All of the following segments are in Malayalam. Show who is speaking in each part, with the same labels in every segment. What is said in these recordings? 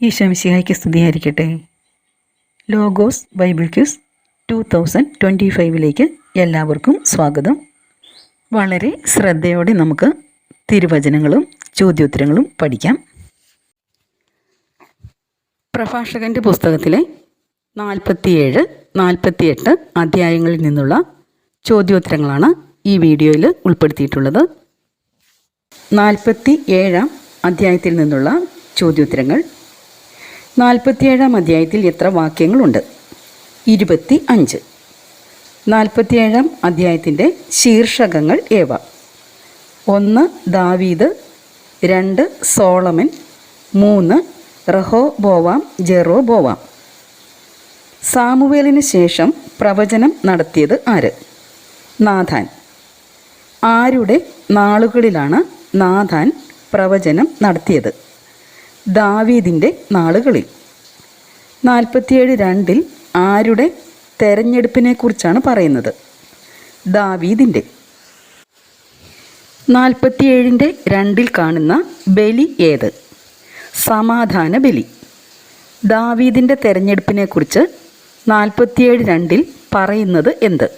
Speaker 1: ഈശോമിശിഹായ്ക്ക് സ്തുതിയായിരിക്കട്ടെ. Logos Bible quiz two thousand twenty ഫൈവിലേക്ക് എല്ലാവർക്കും സ്വാഗതം. വളരെ ശ്രദ്ധയോടെ നമുക്ക് തിരുവചനങ്ങളും ചോദ്യോത്തരങ്ങളും പഠിക്കാം. പ്രഭാഷകന്റെ പുസ്തകത്തിലെ നാൽപ്പത്തിയേഴ് നാൽപ്പത്തിയെട്ട് അധ്യായങ്ങളിൽ നിന്നുള്ള ചോദ്യോത്തരങ്ങളാണ് ഈ വീഡിയോയിൽ ഉൾപ്പെടുത്തിയിട്ടുള്ളത്. നാൽപ്പത്തി ഏഴാം അധ്യായത്തിൽ നിന്നുള്ള ചോദ്യോത്തരങ്ങൾ നാൽപ്പത്തിയേഴാം അധ്യായത്തിൽ എത്ര വാക്യങ്ങളുണ്ട്? ഇരുപത്തി അഞ്ച് നാൽപ്പത്തിയേഴാം അധ്യായത്തിന്റെ ശീർഷകങ്ങൾ ഏവ? ഒന്ന് ദാവീദ് രണ്ട് സോളമൻ മൂന്ന് റഹോ ബോവാം ജെറോ ബോവാം സാമുവേലിന് ശേഷം പ്രവചനം നടത്തിയത് ആര്? നാഥാൻ. ആരുടെ നാളുകളിലാണ് നാഥാൻ പ്രവചനം നടത്തിയത്? ദാവീദിന്റെ നാളുകളിൽ. നാൽപ്പത്തിയേഴ് രണ്ടിൽ ആരുടെ തെരഞ്ഞെടുപ്പിനെക്കുറിച്ചാണ് പറയുന്നത്? ദാവീദിന്റെ നാൽപ്പത്തിയേഴിന്റെ രണ്ടിൽ കാണുന്ന ബലി ഏത്? സമാധാന ബലി. ദാവീദിന്റെ തെരഞ്ഞെടുപ്പിനെക്കുറിച്ച് നാൽപ്പത്തിയേഴ് രണ്ടിൽ പറയുന്നത് എന്ത്?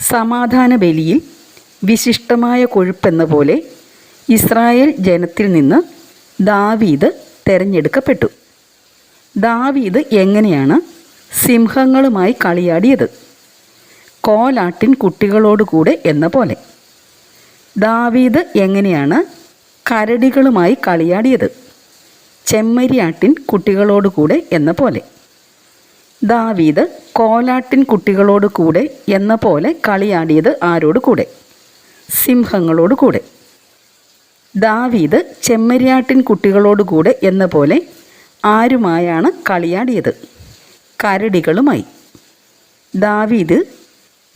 Speaker 1: സമാധാന ബലിയിൽ വിശിഷ്ടമായ കൊഴുപ്പെന്ന പോലെ ഇസ്രായേൽ ജനത്തിൽ നിന്ന് ദാവീദ് തെരഞ്ഞെടുക്കപ്പെട്ടു. ദാവീദ് എങ്ങനെയാണ് സിംഹങ്ങളുമായി കളിയാടിയത്? കോലാട്ടിൻ കുട്ടികളോടുകൂടെ എന്ന പോലെ. ദാവീദ് എങ്ങനെയാണ് കരടികളുമായി കളിയാടിയത്? ചെമ്മരിയാട്ടിൻ കുട്ടികളോടുകൂടെ എന്ന പോലെ. ദാവീദ് കോലാട്ടിൻ കുട്ടികളോട് കൂടെ എന്ന പോലെ കളിയാടിയത് ആരോട് കൂടെ? സിംഹങ്ങളോട് കൂടെ. ദാവീദ് ചെമ്മരിയാട്ടിൻ കുട്ടികളോടുകൂടെ എന്ന പോലെ ആരുമായാണ് കളിയാടിയത്? കരടികളുമായി. ദാവീദ്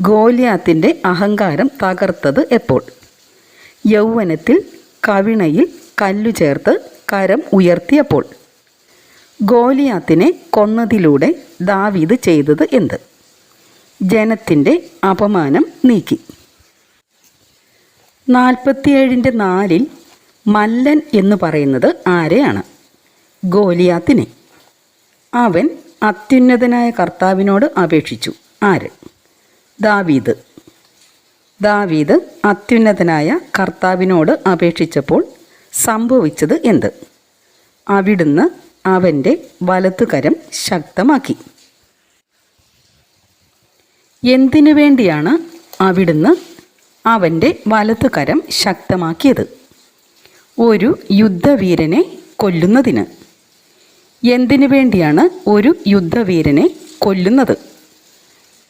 Speaker 1: ഗോലിയാത്തിന്റെ അഹങ്കാരം തകർത്തത് എപ്പോൾ? യൗവനത്തിൽ കവിണയിൽ കല്ലു ചേർത്ത് കരം ഉയർത്തിയപ്പോൾ. ഗോലിയാത്തിനെ കൊന്നതിലൂടെ ദാവീദ് ചെയ്തത് എന്ത്? ജനത്തിന്റെ അപമാനം നീക്കി. നാൽപ്പത്തിയേഴിന്റെ നാലിൽ മല്ലൻ എന്ന് പറയുന്നത് ആരെയാണ്? ഗോലിയാത്തിനെ. അവൻ അത്യുന്നതനായ കർത്താവിനോട് അപേക്ഷിച്ചു. ആര്? ദാവീദ്. ദാവീദ് അത്യുന്നതനായ കർത്താവിനോട് അപേക്ഷിച്ചപ്പോൾ സംഭവിച്ചത് എന്ത്? അവിടുന്ന് അവന്റെ വലത്തുകരം ശക്തമാക്കി. എന്തിനു വേണ്ടിയാണ് അവിടുന്ന് അവന്റെ വലത്തുകരം ശക്തമാക്കിയത്? ഒരു യുദ്ധവീരനെ കൊല്ലുന്നതിന്. എന്തിനു വേണ്ടിയാണ് ഒരു യുദ്ധവീരനെ കൊല്ലുന്നത്?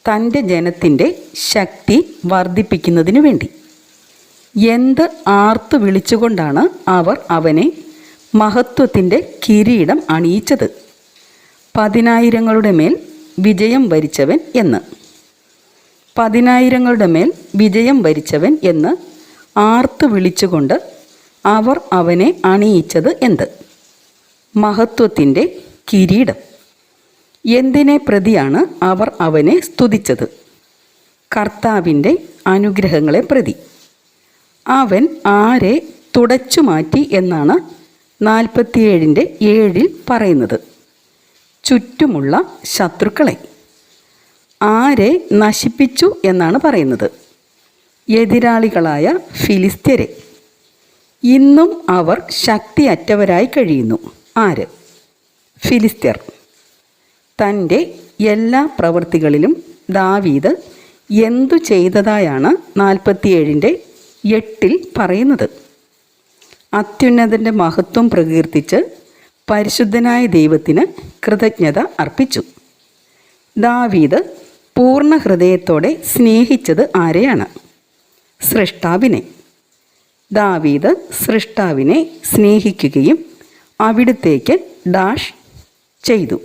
Speaker 1: തന്റെ ജനത്തിന്റെ ശക്തി വർദ്ധിപ്പിക്കുന്നതിനു വേണ്ടി. എന്ത് ആർത്തു വിളിച്ചുകൊണ്ടാണ് അവർ അവനെ മഹത്വത്തിന്റെ കിരീടം അണിയിച്ചത്? പതിനായിരങ്ങളുടെ മേൽ വിജയം വരിച്ചവൻ എന്ന്. പതിനായിരങ്ങളുടെ മേൽ വിജയം വരിച്ചവൻ എന്ന് ആർത്തു വിളിച്ചുകൊണ്ട് അവർ അവനെ അണിയിച്ചത് എന്ത്? മഹത്വത്തിന്റെ കിരീടം. എന്തിനെ പ്രതിയാണ് അവർ അവനെ സ്തുതിച്ചത്? കർത്താവിന്റെ അനുഗ്രഹങ്ങളെ പ്രതി. അവൻ ആരെ തുടച്ചു മാറ്റി എന്നാണ് നാൽപ്പത്തിയേഴിന്റെ ഏഴിൽ പറയുന്നത്. ചുറ്റുമുള്ള ശത്രുക്കളെ. ആരെ നശിപ്പിച്ചു എന്നാണ് പറയുന്നത്? എതിരാളികളായ ഫിലിസ്ത്യരെ. ഇന്നും അവർ ശക്തിയറ്റവരായി കഴിയുന്നു. ആര്? ഫിലിസ്ത്യർ. തന്റെ എല്ലാ പ്രവൃത്തികളിലും ദാവീദ് എന്തു ചെയ്തതായാണ് നാൽപ്പത്തിയേഴിന്റെ എട്ടിൽ പറയുന്നത്. അത്യുന്നതന്റെ മഹത്വം പ്രകീർത്തിച്ച് പരിശുദ്ധനായ ദൈവത്തിന് കൃതജ്ഞത അർപ്പിച്ചു. ദാവീദ് പൂർണ ഹൃദയത്തോടെ സ്നേഹിച്ചത് ആരെയാണ്? സൃഷ്ടാവിനെ. ദാവീദ് സൃഷ്ടാവിനെ സ്നേഹിക്കുകയും അവിടുത്തേക്ക് ഡാഷ് ചെയ്തു.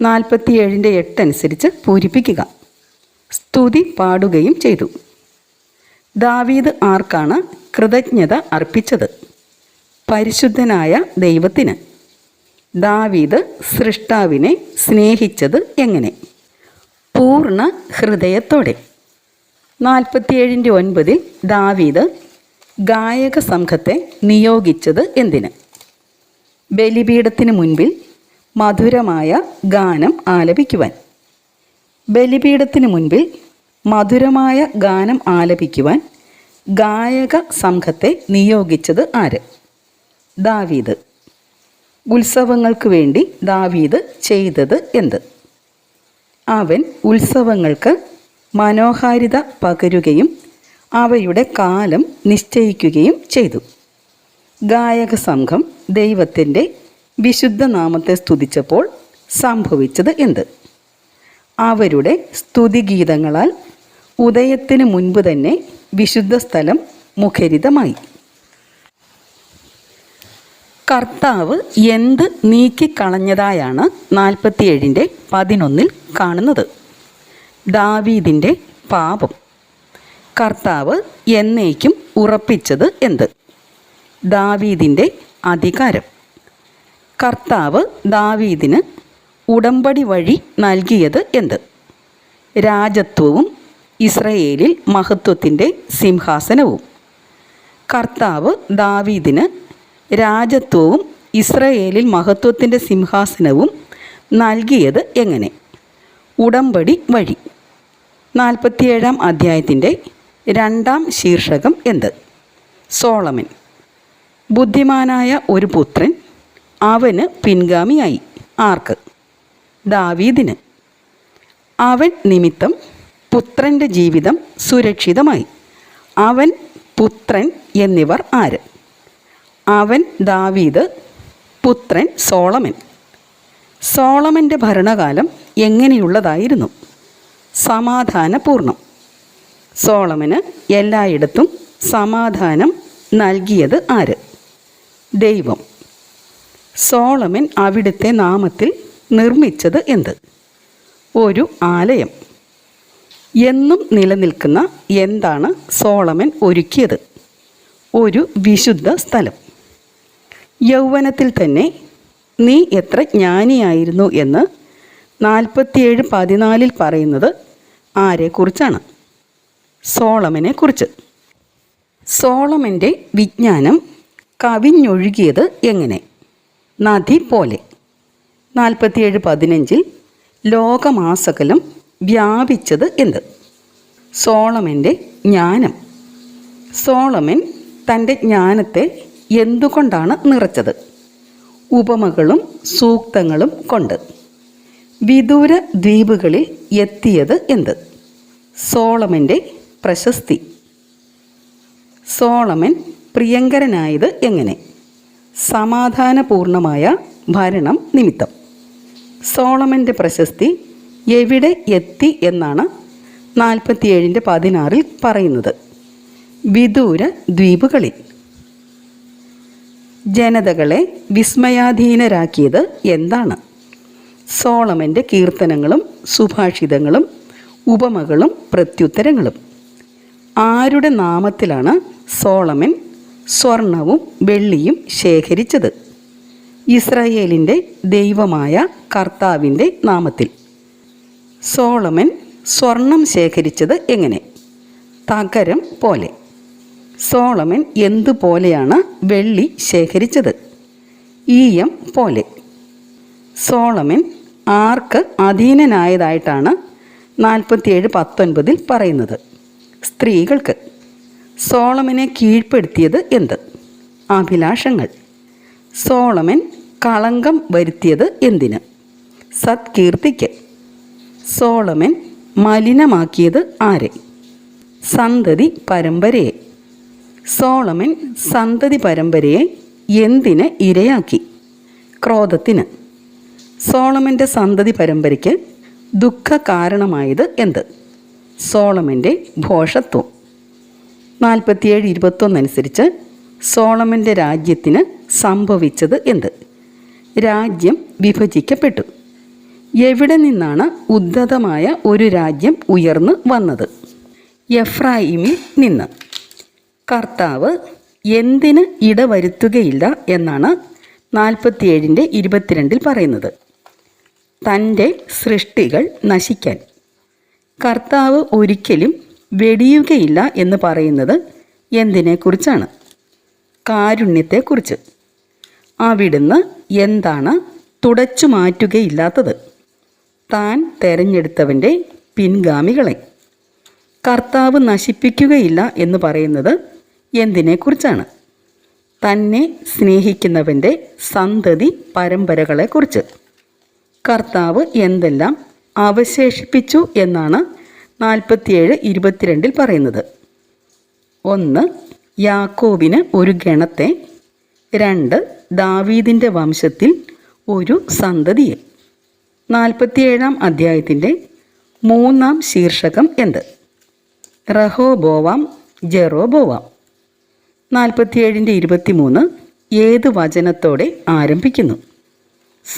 Speaker 1: നാൽപ്പത്തിയേഴിന്റെ എട്ട് അനുസരിച്ച് പൂരിപ്പിക്കുക. സ്തുതി പാടുകയും ചെയ്തു. ദാവീദ് ആർക്കാണ് കൃതജ്ഞത അർപ്പിച്ചത്? പരിശുദ്ധനായ ദൈവത്തിന്. ദാവീദ് സൃഷ്ടാവിനെ സ്നേഹിച്ചത് എങ്ങനെ? പൂർണ ഹൃദയത്തോടെ. നാൽപ്പത്തിയേഴിന്റെ ഒൻപതിൽ ദാവീദ് ഗായക സംഘത്തെ നിയോഗിച്ചത് എന്തിന്? ബലിപീഠത്തിന് മുൻപിൽ മധുരമായ ഗാനം ആലപിക്കുവാൻ. ബലിപീഠത്തിന് മുൻപിൽ മധുരമായ ഗാനം ആലപിക്കുവാൻ ഗായക സംഘത്തെ നിയോഗിച്ചത് ആര്? ദാവീദ്. ഉത്സവങ്ങൾക്ക് വേണ്ടി ദാവീദ് ചെയ്തത് എന്ത്? അവൻ ഉത്സവങ്ങൾക്ക് മനോഹാരിത പകരുകയും അവയുടെ കാലം നിശ്ചയിക്കുകയും ചെയ്തു. ഗായക സംഘം ദൈവത്തിന്റെ വിശുദ്ധ നാമത്തെ സ്തുതിച്ചപ്പോൾ സംഭവിച്ചത് എന്ത്? അവരുടെ സ്തുതിഗീതങ്ങളാൽ ഉദയത്തിന് മുൻപ് തന്നെ വിശുദ്ധ സ്ഥലം മുഖരിതമായി. കർത്താവ് എന്ത് നീക്കിക്കളഞ്ഞതായാണ് നാൽപ്പത്തിയേഴിന്റെ പതിനൊന്നിൽ കാണുന്നത്. ദാവീദിന്റെ പാപം. കർത്താവ് എന്നേക്കും ഉറപ്പിച്ചത് എന്ത്? ദാവീദിന്റെ അധികാരം. കർത്താവ് ദാവീദിന് ഉടമ്പടി വഴി നൽകിയത് എന്ത്? രാജത്വവും ഇസ്രയേലിൽ മഹത്വത്തിന്റെ സിംഹാസനവും. കർത്താവ് ദാവീദിന് രാജത്വവും ഇസ്രയേലിൽ മഹത്വത്തിന്റെ സിംഹാസനവും നൽകിയത് എങ്ങനെ? ഉടമ്പടി വഴി. നാൽപ്പത്തിയേഴാം അധ്യായത്തിന്റെ രണ്ടാം ശീർഷകം എന്ത്? സോളമൻ. ബുദ്ധിമാനായ ഒരു പുത്രൻ അവന് പിൻഗാമിയായി. ആർക്ക്? ദാവീദിന്. അവൻ നിമിത്തം പുത്രന്റെ ജീവിതം സുരക്ഷിതമായി. അവൻ പുത്രൻ എന്നിവർ ആര്? അവൻ ദാവീദ് പുത്രൻ സോളമൻ. സോളമന്റെ ഭരണകാലം എങ്ങനെയുള്ളതായിരുന്നു? സമാധാനപൂർണം. സോളമന് എല്ലായിടത്തും സമാധാനം നൽകിയത് ആര്? ദൈവം. സോളമൻ അവിടുത്തെ നാമത്തിൽ നിർമ്മിച്ചത് എന്ത്? ഒരു ആലയം. എന്നും നിലനിൽക്കുന്ന എന്താണ് സോളമൻ ഒരുക്കിയത്? ഒരു വിശുദ്ധ സ്ഥലം. യൗവനത്തിൽ തന്നെ നീ എത്ര ജ്ഞാനിയായിരുന്നു എന്ന് നാൽപ്പത്തിയേഴ് പതിനാലിൽ പറയുന്നത് ആരെക്കുറിച്ചാണ്? സോളമനെ കുറിച്ച് സോളമന്റെ വിജ്ഞാനം കവിഞ്ഞൊഴുകിയത് എങ്ങനെ? നദി പോലെ. നാൽപ്പത്തിയേഴ് പതിനഞ്ചിൽ ലോകമാസകലം വ്യാപിച്ചത് എന്ത്? സോളമന്റെ ജ്ഞാനം. സോളമൻ തന്റെ ജ്ഞാനത്തെ എന്തുകൊണ്ടാണ് നിറച്ചത്? ഉപമകളും സൂക്തങ്ങളും കൊണ്ട്. വിദൂര ദ്വീപുകളിൽ എത്തിയത് എന്ത്? സോളമന്റെ പ്രശസ്തി. സോളമൻ പ്രിയങ്കരനായത് എങ്ങനെ? സമാധാനപൂർണമായ ഭരണം നിമിത്തം. സോളമന്റെ പ്രശസ്തി എവിടെ എത്തി എന്നാണ് നാൽപ്പത്തിയേഴിന്റെ പതിനാറിൽ പറയുന്നത്. വിദൂര ദ്വീപുകളിൽ. ജനതകളെ വിസ്മയാധീനരാക്കിയത് എന്താണ്? സോളമന്റെ കീർത്തനങ്ങളും സുഭാഷിതങ്ങളും ഉപമകളും പ്രത്യുത്തരങ്ങളും. ആരുടെ നാമത്തിലാണ് സോളമൻ സ്വർണവും വെള്ളിയും ശേഖരിച്ചത്? ഇസ്രായേലിന്റെ ദൈവമായ കർത്താവിന്റെ നാമത്തിൽ. സോളമൻ സ്വർണം ശേഖരിച്ചത് എങ്ങനെ? തകരം പോലെ. സോളമൻ എന്തുപോലെയാണ് വെള്ളി ശേഖരിച്ചത്? ഈയം പോലെ. സോളമൻ ആർക്ക് അധീനനായതായിട്ടാണ് നാൽപ്പത്തിയേഴ് പത്തൊൻപതിൽ പറയുന്നത്. സ്ത്രീകൾക്ക് സോളമനെ കീഴ്പ്പെടുത്തിയത് എന്ത്? അഭിലാഷങ്ങൾ. സോളമൻ കളങ്കം വരുത്തിയത് എന്തിന്? സത്കീർത്തിക്ക്. സോളമൻ മലിനമാക്കിയത് ആരെ? സന്തതി പരമ്പരയെ. സോളമൻ സന്തതി പരമ്പരയെ എന്തിന് ഇരയാക്കി? ക്രോധത്തിന്. സോളമന്റെ സന്തതി പരമ്പരയ്ക്ക് ദുഃഖ കാരണമായത് എന്ത്? സോളമന്റെ ഭോഷത്വം. നാൽപ്പത്തിയേഴ് ഇരുപത്തൊന്നനുസരിച്ച് സോളമന്റെ രാജ്യത്തിന് സംഭവിച്ചത് എന്ത്? രാജ്യം വിഭജിക്കപ്പെട്ടു. എവിടെ നിന്നാണ് ഉദ്ധതമായ ഒരു രാജ്യം ഉയർന്നു വന്നത്? എഫ്രായിമിൽ നിന്ന്. കർത്താവ് എന്തിന് ഇടവരുത്തുകയില്ല എന്നാണ് നാൽപ്പത്തിയേഴിന്റെ ഇരുപത്തിരണ്ടിൽ പറയുന്നത്. തന്റെ സൃഷ്ടികൾ നശിക്കാൻ. കർത്താവ് ഒരിക്കലും വെടിയുകയില്ല എന്ന് പറയുന്നത് എന്തിനെക്കുറിച്ചാണ്? കാരുണ്യത്തെക്കുറിച്ച്. അവിടുന്ന് എന്താണ് തുടച്ചു മാറ്റുകയില്ലാത്തത്? താൻ തെരഞ്ഞെടുത്തവന്റെ പിൻഗാമികളെ. കർത്താവ് നശിപ്പിക്കുകയില്ല എന്ന് പറയുന്നത് എന്തിനെക്കുറിച്ചാണ്? തന്നെ സ്നേഹിക്കുന്നവന്റെ സന്തതി പരമ്പരകളെക്കുറിച്ച്. കർത്താവ് എന്തെല്ലാം അവശേഷിപ്പിച്ചു എന്നാണ് നാൽപ്പത്തിയേഴ് ഇരുപത്തിരണ്ടിൽ പറയുന്നത്. ഒന്ന് യാക്കോബിന് ഒരു ഗണത്തെ രണ്ട് ദാവീദിന്റെ വംശത്തിൽ ഒരു സന്തതിയെ നാൽപ്പത്തിയേഴാം അധ്യായത്തിന്റെ മൂന്നാം ശീർഷകം എന്ത്? റഹോബോവാം ജെറോബോവാം. നാൽപ്പത്തിയേഴിന്റെ ഇരുപത്തിമൂന്ന് ഏത് വചനത്തോടെ ആരംഭിക്കുന്നു?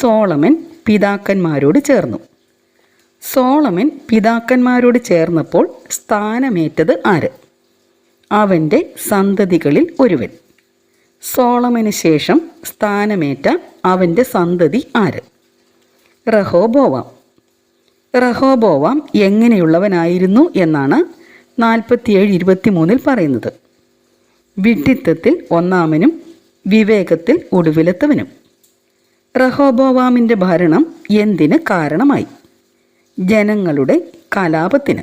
Speaker 1: സോളമൻ പിതാക്കന്മാരോട് ചേർന്നു. സോളമൻ പിതാക്കന്മാരോട് ചേർന്നപ്പോൾ സ്ഥാനമേറ്റത് ആര്? അവന്റെ സന്തതികളിൽ ഒരുവൻ. സോളമന് ശേഷം സ്ഥാനമേറ്റ അവന്റെ സന്തതി ആര്? റഹോബോവാം. റഹോബോവാം എങ്ങനെയുള്ളവനായിരുന്നു എന്നാണ് നാൽപ്പത്തിയേഴ് ഇരുപത്തി മൂന്നിൽ പറയുന്നത്. വിഡ്ഢിത്തത്തിൽ ഒന്നാമനും വിവേകത്തിൽ ഒടുവിലെത്തവനും. റഹോബോവാമിന്റെ ഭരണം എന്തിന് കാരണമായി? ജനങ്ങളുടെ കലാപത്തിന്.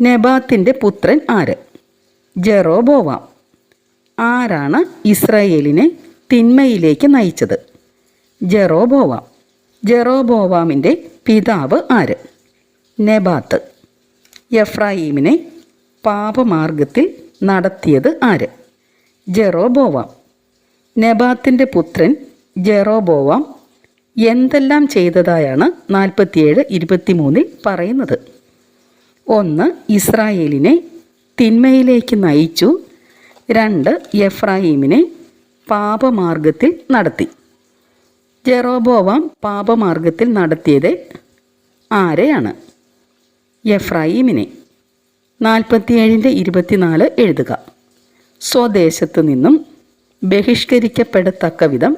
Speaker 1: നെബാത്തിന്റെ പുത്രൻ ആര്? ജെറോബോവാം. ആരാണ് ഇസ്രയേലിനെ തിന്മയിലേക്ക് നയിച്ചത്? ജെറോബോവാം. ജെറോബോവാമിന്റെ പിതാവ് ആര്? നെബാത്ത്. എഫ്രായിമിനെ പാപമാർഗത്തിൽ നടത്തിയത് ആര്? ജെറോബോവാം. നെബാത്തിന്റെ പുത്രൻ ജെറോബോവാം. എന്തെല്ലാം ചെയ്തതായാണ് നാൽപ്പത്തിയേഴ് ഇരുപത്തിമൂന്നിൽ പറയുന്നത്? ഒന്ന് ഇസ്രായേലിനെ തിന്മയിലേക്ക് നയിച്ചു. രണ്ട് എഫ്രായിമിനെ പാപമാർഗത്തിൽ നടത്തി. ജെറോബോവാം പാപമാർഗത്തിൽ നടത്തിയത് ആരെയാണ്? എഫ്രായിമിനെ. നാൽപ്പത്തിയേഴിന്റെ ഇരുപത്തിനാല് എഴുതുക. സ്വദേശത്തു നിന്നും ബഹിഷ്കരിക്കപ്പെടത്തക്ക വിധം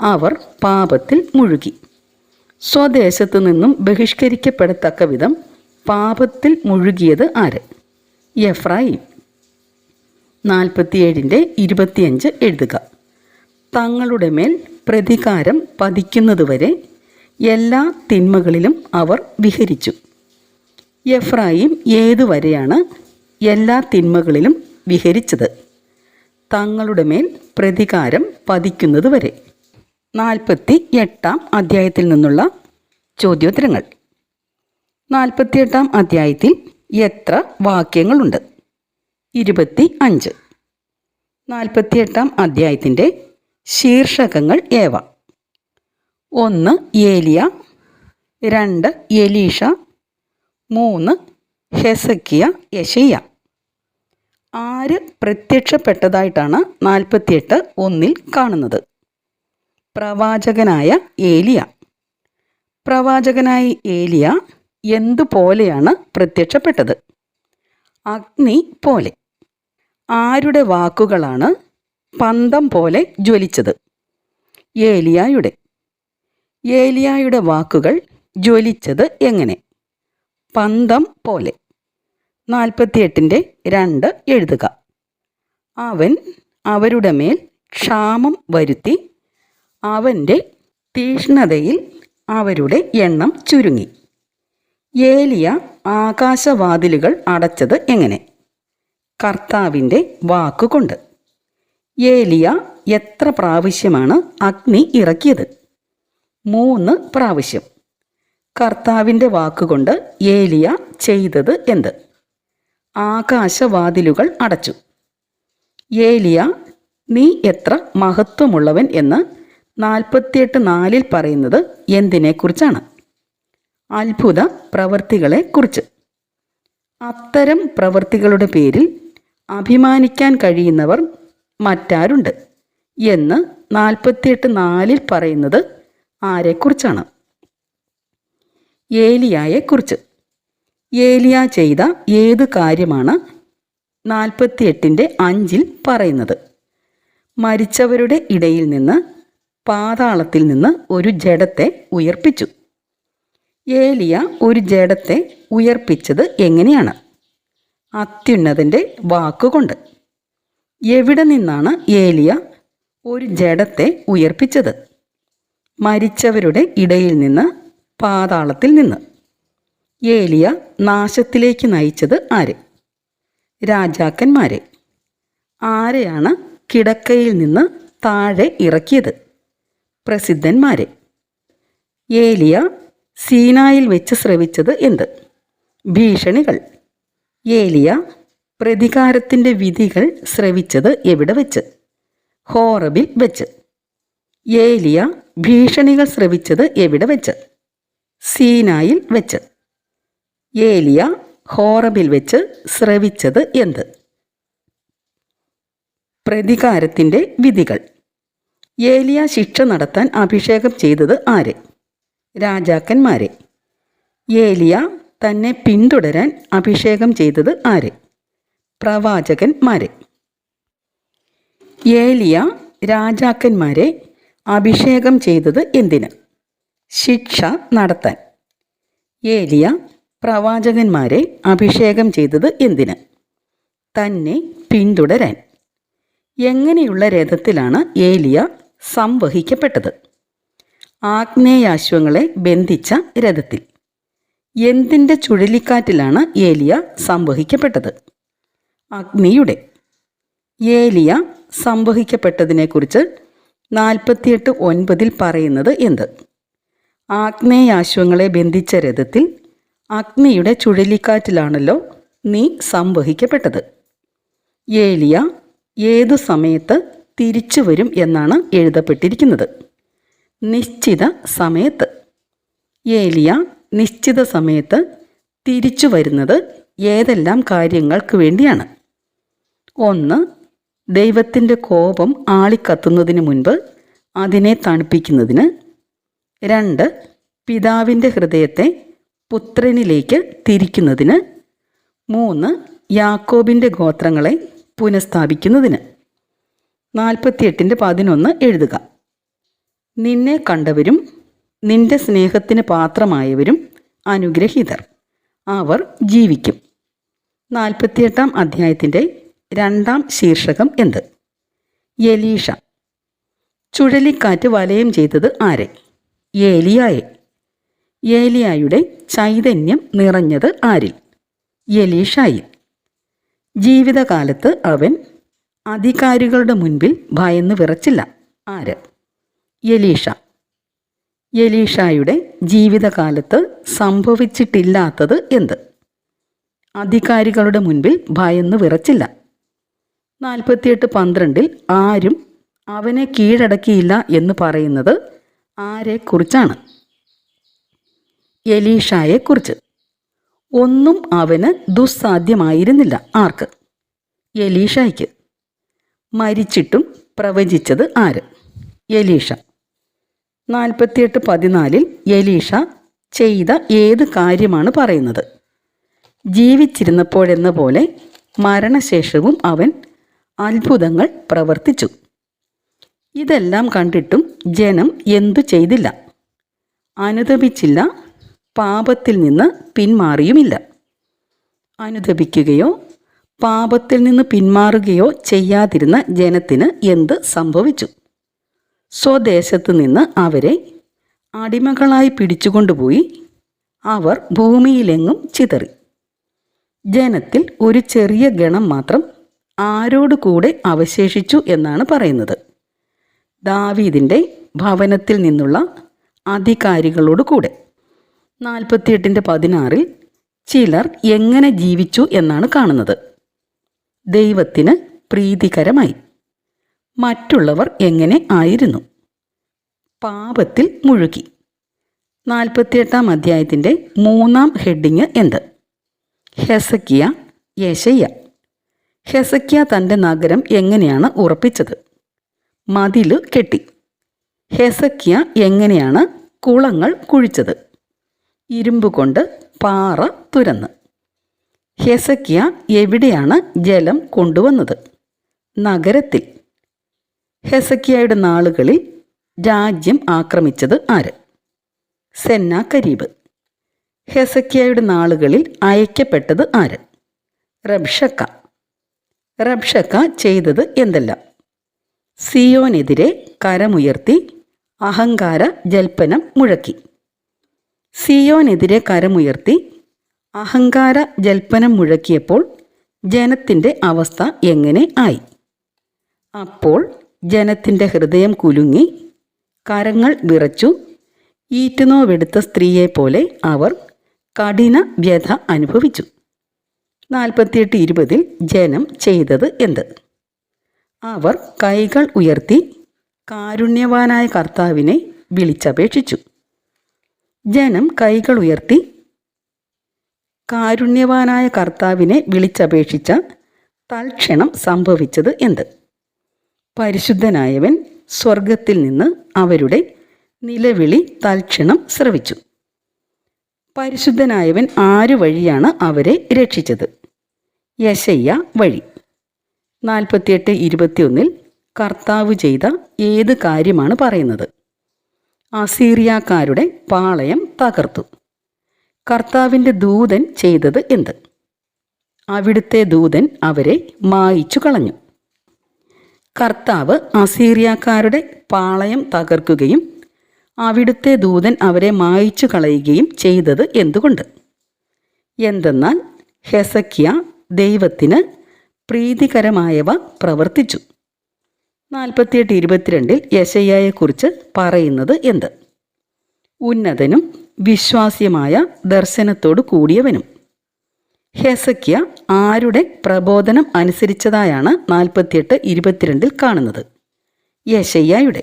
Speaker 1: അവർ പാപത്തിൽ മുഴുകി. സ്വദേശത്തു നിന്നും ബഹിഷ്കരിക്കപ്പെടത്തക്ക വിധം പാപത്തിൽ മുഴുകിയത് ആര്? എഫ്രായിം. നാൽപ്പത്തിയേഴിന്റെ ഇരുപത്തിയഞ്ച് എഴുതുക. തങ്ങളുടെ മേൽ പ്രതികാരം പതിക്കുന്നതുവരെ എല്ലാ തിന്മകളിലും അവർ വിഹരിച്ചു. എഫ്രായിം ഏതുവരെയാണ് എല്ലാ തിന്മകളിലും വിഹരിച്ചത്? തങ്ങളുടെ മേൽ പ്രതികാരം പതിക്കുന്നതുവരെ നാൽപ്പത്തി എട്ടാം അധ്യായത്തിൽ നിന്നുള്ള ചോദ്യോത്തരങ്ങൾ. നാൽപ്പത്തിയെട്ടാം അധ്യായത്തിൽ എത്ര വാക്യങ്ങളുണ്ട്? ഇരുപത്തി അഞ്ച് നാൽപ്പത്തിയെട്ടാം അധ്യായത്തിന്റെ ശീർഷകങ്ങൾ ഏവ? ഒന്ന് ഏലിയ രണ്ട് എലീഷ മൂന്ന് ഹെസക്കിയ യശയ്യ. ആര് പ്രത്യക്ഷപ്പെട്ടതായിട്ടാണ് നാൽപ്പത്തിയെട്ട് ഒന്നിൽ കാണുന്നത്? പ്രവാചകനായ ഏലിയ. പ്രവാചകനായ ഏലിയ എന്തുപോലെയാണ് പ്രത്യക്ഷപ്പെട്ടത്? അഗ്നി പോലെ. ആരുടെ വാക്കുകളാണ് പന്തം പോലെ ജ്വലിച്ചത്? ഏലിയായുടെ. ഏലിയായുടെ വാക്കുകൾ ജ്വലിച്ചത് എങ്ങനെ? പന്തം പോലെ. നാൽപ്പത്തിയെട്ടിന്റെ രണ്ട് എഴുതുക. അവൻ അവരുടെ മേൽ ക്ഷാമം വരുത്തി അവന്റെ തീഷ്ണതയിൽ അവരുടെ എണ്ണം ചുരുങ്ങി. ഏലിയ ആകാശവാതിലുകൾ അടച്ചത് എങ്ങനെ? കർത്താവിന്റെ വാക്കുകൊണ്ട്. ഏലിയ എത്ര പ്രാവശ്യമാണ് അഗ്നി ഇറക്കിയത്? മൂന്ന് പ്രാവശ്യം. കർത്താവിന്റെ വാക്കുകൊണ്ട് ഏലിയ ചെയ്തത് എന്ത്? ആകാശവാതിലുകൾ അടച്ചു. ഏലിയ നീ എത്ര മഹത്വമുള്ളവൻ എന്ന് നാൽപ്പത്തിയെട്ട് നാലിൽ പറയുന്നത് എന്തിനെക്കുറിച്ചാണ്? അത്ഭുത പ്രവൃത്തികളെക്കുറിച്ച് അത്തരം പ്രവൃത്തികളുടെ പേരിൽ അഭിമാനിക്കാൻ കഴിയുന്നവർ മറ്റാരുണ്ട്? എന്ന് നാൽപ്പത്തിയെട്ട് നാലിൽ പറയുന്നത് ആരെക്കുറിച്ചാണ്? ഏലിയായെക്കുറിച്ച്. ഏലിയ ചെയ്ത ഏത് കാര്യമാണ് നാൽപ്പത്തിയെട്ടിന്റെ അഞ്ചിൽ പറയുന്നത്? മരിച്ചവരുടെ ഇടയിൽ നിന്ന് പാതാളത്തിൽ നിന്ന് ഒരു ജഡത്തെ ഉയർപ്പിച്ചു. ഏലിയ ഒരു ജഡത്തെ ഉയർപ്പിച്ചത് എങ്ങനെയാണ്? അത്യുന്നതിന്റെ വാക്കുകൊണ്ട്. എവിടെ നിന്നാണ് ഏലിയ ഒരു ജഡത്തെ ഉയർപ്പിച്ചത്? മരിച്ചവരുടെ ഇടയിൽ നിന്ന് പാതാളത്തിൽ നിന്ന്. ഏലിയ നാശത്തിലേക്ക് നയിച്ചത് ആര്? രാജാക്കന്മാരെ. ആരെയാണ് കിടക്കയിൽ നിന്ന് താഴെ ഇറക്കിയത്? പ്രസിദ്ധന്മാരെ. ഏലിയ സീനായിൽ വെച്ച് ശ്രവിച്ചത് എന്ത്? ഭീഷണികൾ. ഏലിയ പ്രതികാരത്തിന്റെ വിധികൾ ശ്രവിച്ചത് എവിടെ വെച്ച്? ഹോറബിൽ വെച്ച്. ഏലിയ ഭീഷണികൾ ശ്രവിച്ചത് എവിടെ വെച്ച്? സീനായിൽ വെച്ച്. ഏലിയ ഹോറബിൽ വെച്ച് ശ്രവിച്ചത് എന്ത്? പ്രതികാരത്തിന്റെ വിധികൾ. ഏലിയ ശിക്ഷ നടത്താൻ അഭിഷേകം ചെയ്തത് ആര്? രാജാക്കന്മാരെ. ഏലിയ തന്നെ പിന്തുടരാൻ അഭിഷേകം ചെയ്തത് ആര്? പ്രവാചകന്മാരെ. ഏലിയ രാജാക്കന്മാരെ അഭിഷേകം ചെയ്തത് എന്തിന്? ശിക്ഷ നടത്താൻ. ഏലിയ പ്രവാചകന്മാരെ അഭിഷേകം ചെയ്തത് എന്തിന്? തന്നെ പിന്തുടരാൻ. എങ്ങനെയുള്ള രഥത്തിലാണ് ഏലിയ സംവഹിക്കപ്പെട്ടത്. ആഗ്നേയാശ്വങ്ങളെ ബന്ധിച്ച രഥത്തിൽ. എന്തിന്റെ ചുഴലിക്കാറ്റിലാണ് ഏലിയ സംവഹിക്കപ്പെട്ടത്? അഗ്നിയുടെ. ഏലിയ സംവഹിക്കപ്പെട്ടതിനെക്കുറിച്ച് നാൽപ്പത്തിയെട്ട് ഒൻപതിൽ പറയുന്നത് എന്ത്? ആഗ്നേയാശ്വങ്ങളെ ബന്ധിച്ച രഥത്തിൽ അഗ്നിയുടെ ചുഴലിക്കാറ്റിലാണല്ലോ നീ സംവഹിക്കപ്പെട്ടത്. ഏലിയ ഏതു സമയത്ത് തിരിച്ചു വരും എന്നാണ് എഴുതപ്പെട്ടിരിക്കുന്നത്. നിശ്ചിത സമയത്ത്. ഏലിയ നിശ്ചിത സമയത്ത് തിരിച്ചു വരുന്നത് ഏതെല്ലാം കാര്യങ്ങൾക്ക് വേണ്ടിയാണ്? ഒന്ന് ദൈവത്തിന്റെ കോപം ആളിക്കത്തുന്നതിന് മുൻപ് അതിനെ തണുപ്പിക്കുന്നതിന്. രണ്ട് പിതാവിന്റെ ഹൃദയത്തെ പുത്രനിലേക്ക് തിരിക്കുന്നതിന്. മൂന്ന് യാക്കോബിന്റെ ഗോത്രങ്ങളെ പുനഃസ്ഥാപിക്കുന്നതിന്. നാൽപ്പത്തിയെട്ടിന്റെ പതിനൊന്ന് എഴുതുക. നിന്നെ കണ്ടവരും നിന്റെ സ്നേഹത്തിന് പാത്രമായവരും അനുഗ്രഹീതർ. അവർ ജീവിക്കും. നാൽപ്പത്തിയെട്ടാം അധ്യായത്തിന്റെ രണ്ടാം ശീർഷകം എന്ത്? യലീഷ ചുഴലിക്കാറ്റ് വലയം ചെയ്തത് ആരെ? ഏലിയായെ. ഏലിയായുടെ ചൈതന്യം നിറഞ്ഞത് ആരിൽ? യലീഷായി ജീവിതകാലത്ത് അവൻ അധികാരികളുടെ മുൻപിൽ ഭയന്ന് വിറച്ചില്ല. ആര്? യലീഷ യലീഷായുടെ ജീവിതകാലത്ത് സംഭവിച്ചിട്ടില്ലാത്തത് എന്ത്? അധികാരികളുടെ മുൻപിൽ ഭയന്ന് വിറച്ചില്ല. നാൽപ്പത്തിയെട്ട് പന്ത്രണ്ടിൽ ആരും അവനെ കീഴടക്കിയില്ല എന്ന് പറയുന്നത് ആരെക്കുറിച്ചാണ്? യലീഷായെക്കുറിച്ച് ഒന്നും അവന് ദുസ്സാധ്യമായിരുന്നില്ല. ആർക്ക്? യലീഷായ്ക്ക് മരിച്ചിട്ടും പ്രവചിച്ചത് ആര്? യലീഷ നാൽപ്പത്തിയെട്ട് പതിനാലിൽ യലീഷ ചെയ്ത ഏത് കാര്യമാണ് പറയുന്നത്? ജീവിച്ചിരുന്നപ്പോഴെന്ന പോലെ മരണശേഷവും അവൻ അത്ഭുതങ്ങൾ പ്രവർത്തിച്ചു. ഇതെല്ലാം കണ്ടിട്ടും ജനം എന്തു ചെയ്തില്ല? അനുദപിച്ചില്ല പാപത്തിൽ നിന്ന് പിന്മാറിയുമില്ല. അനുദപിക്കുകയോ പാപത്തിൽ നിന്ന് പിന്മാറുകയോ ചെയ്യാതിരുന്ന ജനത്തിന് എന്ത് സംഭവിച്ചു? സ്വദേശത്ത് നിന്ന് അവരെ അടിമകളായി പിടിച്ചുകൊണ്ടുപോയി. അവർ ഭൂമിയിലെങ്ങും ചിതറി. ജനത്തിൽ ഒരു ചെറിയ ഗണം മാത്രം ആരോട് കൂടെ അവശേഷിച്ചു എന്നാണ് പറയുന്നത്. ദാവീദിന്റെ ഭവനത്തിൽ നിന്നുള്ള അധികാരികളോട് കൂടെ. നാൽപ്പത്തിയെട്ടിന്റെ പതിനാറിൽ ചിലർ എങ്ങനെ ജീവിച്ചു എന്നാണ് കാണുന്നത്. ദൈവത്തിന് പ്രീതികരമായി. മറ്റുള്ളവർ എങ്ങനെ ആയിരുന്നു? പാപത്തിൽ മുഴുകി. നാൽപ്പത്തിയെട്ടാം അധ്യായത്തിന്റെ മൂന്നാം ഹെഡിങ് എന്ത്? ഹെസക്കിയ യേശയ്യ. ഹെസക്കിയ തന്റെ നഗരം എങ്ങനെയാണ് ഉറപ്പിച്ചത്? മതിൽ കെട്ടി. ഹെസക്കിയ എങ്ങനെയാണ് കുളങ്ങൾ കുഴിച്ചത്? ഇരുമ്പ് കൊണ്ട് പാറ തുരന്ന്. ഹെസക്കിയ എവിടെയാണ് ജലം കൊണ്ടുവന്നത്? നഗരത്തിൽ. ഹെസക്കിയയുടെ നാളുകളിൽ രാജ്യം ആക്രമിച്ചത് ആര്? സെന്ന കരീബ് ഹെസക്കിയയുടെ നാളുകളിൽ അയക്കപ്പെട്ടത് ആര്? റബ്ഷക്ക. റബ്ഷക്ക ചെയ്തത് എന്തെല്ലാം? സിയോനെതിരെ കരമുയർത്തി അഹങ്കാര ജൽപ്പനം മുഴക്കി. സിയോനെതിരെ കരമുയർത്തി അഹങ്കാര ജൽപ്പനം മുഴക്കിയപ്പോൾ ജനത്തിന്റെ അവസ്ഥ എങ്ങനെ ആയി? അപ്പോൾ ജനത്തിന്റെ ഹൃദയം കുലുങ്ങി കരങ്ങൾ വിറച്ചു ഈറ്റുനോവെടുത്ത സ്ത്രീയെപ്പോലെ അവർ കഠിന വ്യഥ അനുഭവിച്ചു. നാൽപ്പത്തിയെട്ട് ഇരുപതിൽ ജനം ചെയ്തത് എന്ത്? അവർ കൈകൾ ഉയർത്തി കാരുണ്യവാനായ കർത്താവിനെ വിളിച്ചപേക്ഷിച്ചു. ജനം കൈകൾ ഉയർത്തി കാരുണ്യവാനായ കർത്താവിനെ വിളിച്ചപേക്ഷിച്ച തൽക്ഷണം സംഭവിച്ചത് എന്ത്? പരിശുദ്ധനായവൻ സ്വർഗത്തിൽ നിന്ന് അവരുടെ നിലവിളി തൽക്ഷണം ശ്രവിച്ചു. പരിശുദ്ധനായവൻ ആരു വഴിയാണ് അവരെ രക്ഷിച്ചത്? യശയ്യ വഴി. നാൽപ്പത്തിയെട്ട് ഇരുപത്തിയൊന്നിൽ കർത്താവ് ചെയ്ത ഏത് കാര്യമാണ് പറയുന്നത്? അസീറിയാക്കാരുടെ പാളയം തകർത്തു. കർത്താവിന്റെ ദൂതൻ ചെയ്തത് എന്ത്? അവിടുത്തെ ദൂതൻ അവരെ മായിച്ചു കളഞ്ഞു. കർത്താവ് അസീറിയാക്കാരുടെ പാളയം തകർക്കുകയും അവിടുത്തെ ദൂതൻ അവരെ മായിച്ചു കളയുകയും ചെയ്തത് എന്തുകൊണ്ട്? എന്തെന്നാൽ ഹെസക്കിയ ദൈവത്തിന് പ്രീതികരമായവ പ്രവർത്തിച്ചു. നാൽപ്പത്തിയെട്ട് ഇരുപത്തിരണ്ടിൽ യശയ്യയെക്കുറിച്ച് പറയുന്നത് എന്ത്? ഉന്നതനും വിശ്വാസ്യമായ ദർശനത്തോടു കൂടിയവനും. ഹെസക്കിയ ആരുടെ പ്രബോധനം അനുസരിച്ചതായാണ് നാൽപ്പത്തിയെട്ട് ഇരുപത്തിരണ്ടിൽ കാണുന്നത്. യശയ്യയുടെ.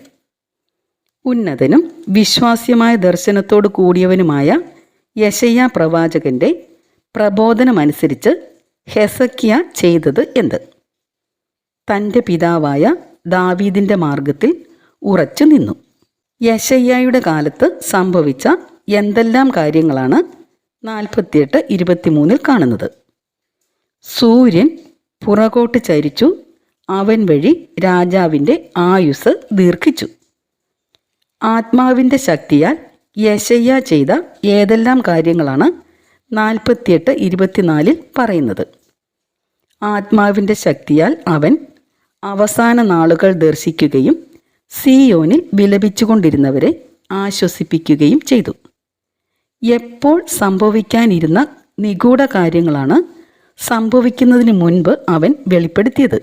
Speaker 1: ഉന്നതനും വിശ്വാസ്യമായ ദർശനത്തോടു കൂടിയവനുമായ യശയ്യ പ്രവാചകന്റെ പ്രബോധനമനുസരിച്ച് ഹെസക്കിയ ചെയ്തത് എന്ത്? തന്റെ പിതാവായ ദാവീദിന്റെ മാർഗത്തിൽ ഉറച്ചു നിന്നു യശയ്യയുടെ കാലത്ത് സംഭവിച്ച എന്തെല്ലാം കാര്യങ്ങളാണ് നാൽപ്പത്തിയെട്ട് ഇരുപത്തിമൂന്നിൽ കാണുന്നത്? സൂര്യൻ പുറകോട്ട് ചരിച്ചു അവൻ വഴി രാജാവിന്റെ ആയുസ് ദീർഘിച്ചു. ആത്മാവിന്റെ ശക്തിയാൽ യശയ്യ ചെയ്ത ഏതെല്ലാം കാര്യങ്ങളാണ് നാൽപ്പത്തിയെട്ട് ഇരുപത്തിനാലിൽ പറയുന്നത്? ആത്മാവിന്റെ ശക്തിയാൽ അവൻ അവസാന നാളുകൾ ദർശിക്കുകയും സിയോനിൽ വിലപിച്ചുകൊണ്ടിരുന്നവരെ ആശ്വസിപ്പിക്കുകയും ചെയ്തു. എപ്പോൾ സംഭവിക്കാനിരുന്ന നിഗൂഢ കാര്യങ്ങളാണ് സംഭവിക്കുന്നതിന് മുൻപ് അവൻ വെളിപ്പെടുത്തിയത്.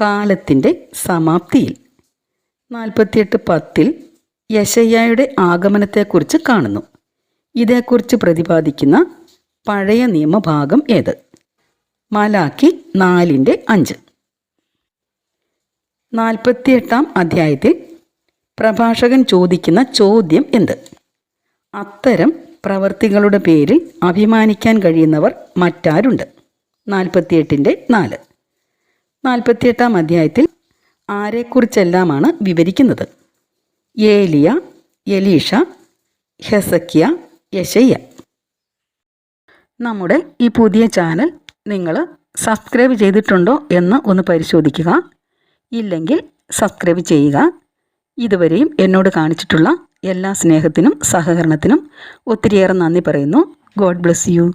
Speaker 1: കാലത്തിന്റെ സമാപ്തിയിൽ. നാൽപ്പത്തിയെട്ട് പത്തിൽ യശയ്യയുടെ ആഗമനത്തെക്കുറിച്ച് കാണുന്നു. ഇതേക്കുറിച്ച് പ്രതിപാദിക്കുന്ന പഴയ നിയമഭാഗം ഏത്? മലാക്കി നാലിന്റെ അഞ്ച്. നാൽപ്പത്തിയെട്ടാം അധ്യായത്തിൽ പ്രഭാഷകൻ ചോദിക്കുന്ന ചോദ്യം എന്ത്? അത്തരം പ്രവർത്തികളുടെ പേരിൽ അഭിമാനിക്കാൻ കഴിയുന്നവർ മറ്റാരുണ്ട്? നാൽപ്പത്തിയെട്ടിന്റെ നാല്. നാൽപ്പത്തിയെട്ടാം അധ്യായത്തിൽ ആരെക്കുറിച്ചെല്ലാമാണ് വിവരിക്കുന്നത്? ഏലിയ എലീഷ ഹെസക്കിയ യശയ്യ. നമ്മുടെ ഈ പുതിയ ചാനൽ നിങ്ങൾ സബ്സ്ക്രൈബ് ചെയ്തിട്ടുണ്ടോ എന്ന് ഒന്ന് പരിശോധിക്കുക. ഇല്ലെങ്കിൽ സബ്സ്ക്രൈബ് ചെയ്യുക. ഇതുവരെയും എന്നോട് കാണിച്ചിട്ടുള്ള എല്ലാ സ്നേഹത്തിനും സഹകരണത്തിനും ഒത്തിരിയേറെ നന്ദി പറയുന്നു. God bless you.